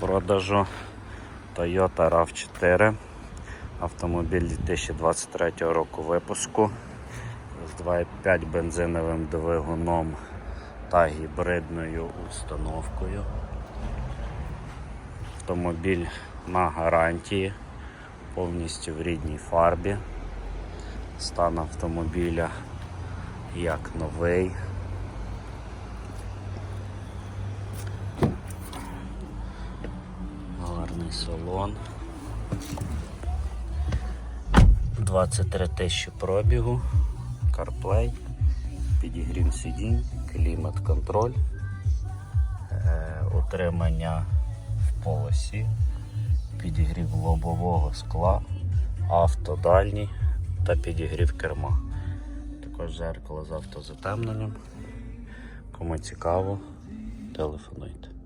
продажу Toyota RAV4. Автомобіль 2023 року випуску з 2,5 бензиновим двигуном та гібридною установкою. Автомобіль на гарантії, повністю в рідній фарбі. Стан автомобіля як новий. Салон. 23 тисячі пробігу, CarPlay, підігрів сидінь, клімат контроль, е, утримання в полосі, підігрів лобового скла, автодальній та підігрів керма. Також зеркало з автозатемненням. Кому цікаво, телефонуйте.